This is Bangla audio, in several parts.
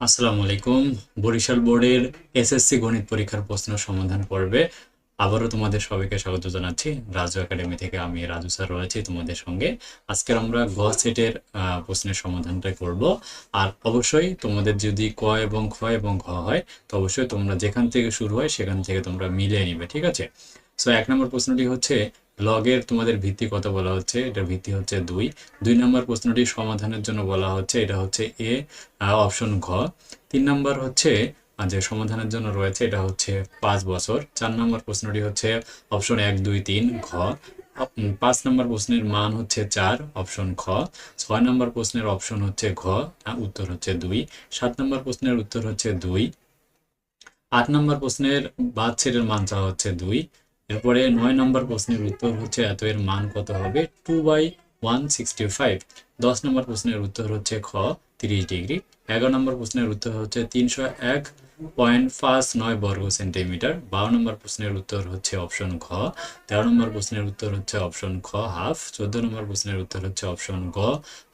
আসসালামু আলাইকুম। বরিশাল বোর্ডের এসএসসি গণিত পরীক্ষার প্রশ্ন সমাধান পর্বে আবারও তোমাদের সবাইকে স্বাগত জানাচ্ছি। রাজু একাডেমি থেকে আমি রাজু স্যার রয়েছি তোমাদের সঙ্গে। আজকে আমরা গ সেটের প্রশ্নের সমাধানটা করব। আর অবশ্যই তোমাদের যদি ক এবং খ এবং ঘ হয়, তো অবশ্যই তোমরা যেখান থেকে শুরু হয় সেখান থেকে তোমরা মিলিয়ে নিবে, ঠিক আছে? সো এক নম্বর প্রশ্নটি হচ্ছে লগের তোমাদের ভিত্তি কত বলা হচ্ছে? এটার ভিত্তি হচ্ছে দুই। দুই নম্বর প্রশ্নটি সমাধানের জন্য বলা হচ্ছে, এটা হচ্ছে এ অপশন ঘ। তিন নম্বর হচ্ছে যে সমাধানের জন্য রয়েছে, এটা হচ্ছে পাঁচ বছর। চার নম্বর প্রশ্নটি হচ্ছে অপশন এক, দুই, তিন, ঘ। পাঁচ নম্বর প্রশ্নের মান হচ্ছে চার, অপশন খ। ছয় নম্বর প্রশ্নের অপশন হচ্ছে ঘ উত্তর হচ্ছে দুই। সাত নম্বর প্রশ্নের উত্তর হচ্ছে দুই। আট নম্বর প্রশ্নের বাদ ছেড়ের মান চাওয়া হচ্ছে দুই। এরপরে নয় নম্বর প্রশ্নের উত্তর হচ্ছে এত এর মান কত হবে two by one sixty five দশ নম্বর প্রশ্নের উত্তর হচ্ছে খ তিরিশ ডিগ্রি এগারো নম্বর প্রশ্নের উত্তর হচ্ছে তিনশো এক পয়েন্ট পাঁচ নয় বর্গ সেন্টিমিটার বারো নম্বর প্রশ্নের উত্তর হচ্ছে অপশন ঘ তেরো নম্বর প্রশ্নের উত্তর হচ্ছে অপশন খ হাফ চোদ্দ নম্বর প্রশ্নের উত্তর হচ্ছে অপশন গ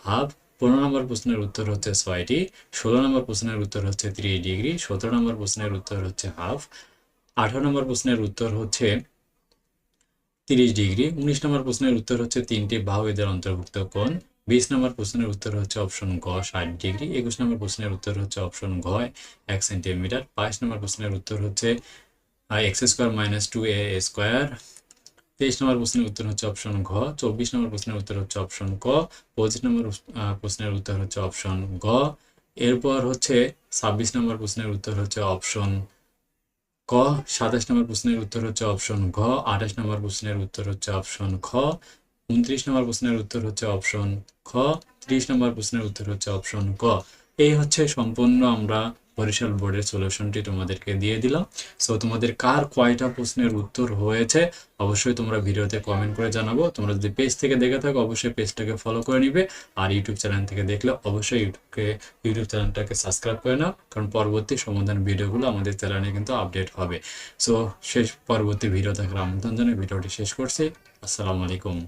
হাফ পনেরো নম্বর প্রশ্নের উত্তর হচ্ছে ছয়টি ষোলো নম্বর প্রশ্নের উত্তর হচ্ছে ত্রিশ ডিগ্রি সতেরো নম্বর প্রশ্নের উত্তর হচ্ছে হাফ আঠারো নম্বর প্রশ্নের উত্তর হচ্ছে তিরিশ ডিগ্রি। উনিশ নম্বর প্রশ্নের উত্তর হচ্ছে তিনটি বাহু এদের অন্তর্ভুক্ত কোণ। বিশ নম্বর প্রশ্নের উত্তর হচ্ছে অপশন গ ষাট ডিগ্রি। একুশ নম্বর প্রশ্নের উত্তর হচ্ছে অপশন ঘ, এক সেন্টিমিটার। বাইশ নম্বর প্রশ্নের উত্তর হচ্ছে X square minus two A square. তেইশ নম্বর প্রশ্নের উত্তর হচ্ছে অপশন ঘ। চব্বিশ নম্বর প্রশ্নের উত্তর হচ্ছে অপশন ক। পঁচিশ নম্বর প্রশ্নের উত্তর হচ্ছে অপশন গ। এরপর হচ্ছে ছাব্বিশ নম্বর প্রশ্নের উত্তর হচ্ছে অপশন ক, সাতাশ নম্বর প্রশ্নের উত্তর হচ্ছে অপশন ঘ, আঠাশ নম্বর প্রশ্নের উত্তর হচ্ছে অপশন খ, উনত্রিশ নম্বর প্রশ্নের উত্তর হচ্ছে অপশন খ, ত্রিশ নম্বর প্রশ্নের উত্তর হচ্ছে অপশন ক। এই হচ্ছে সম্পূর্ণ আমরা বরিশাল বোর্ডের সলিউশনটি তোমাদেরকে দিয়ে দিলাম। সো তোমাদের কার কয়টা প্রশ্নের উত্তর হয়েছে, অবশ্যই তোমরা ভিডিওতে কমেন্ট করে জানাব। তোমরা যদি পেজ থেকে দেখে থাকো, অবশ্যই পেজটাকে ফলো করে নিবে। আর ইউটিউব চ্যানেল থেকে দেখলে অবশ্যই ইউটিউবকে ইউটিউব চ্যানেলটাকে সাবস্ক্রাইব করে নাও। কারণ পরবর্তী সমাধান ভিডিওগুলো আমাদের চ্যানেলে কিন্তু আপডেট হবে। সো শেষ পরবর্তী ভিডিও দেখার আমন্ত্রণ জানিয়ে ভিডিওটি শেষ করছি। আসসালামু আলাইকুম।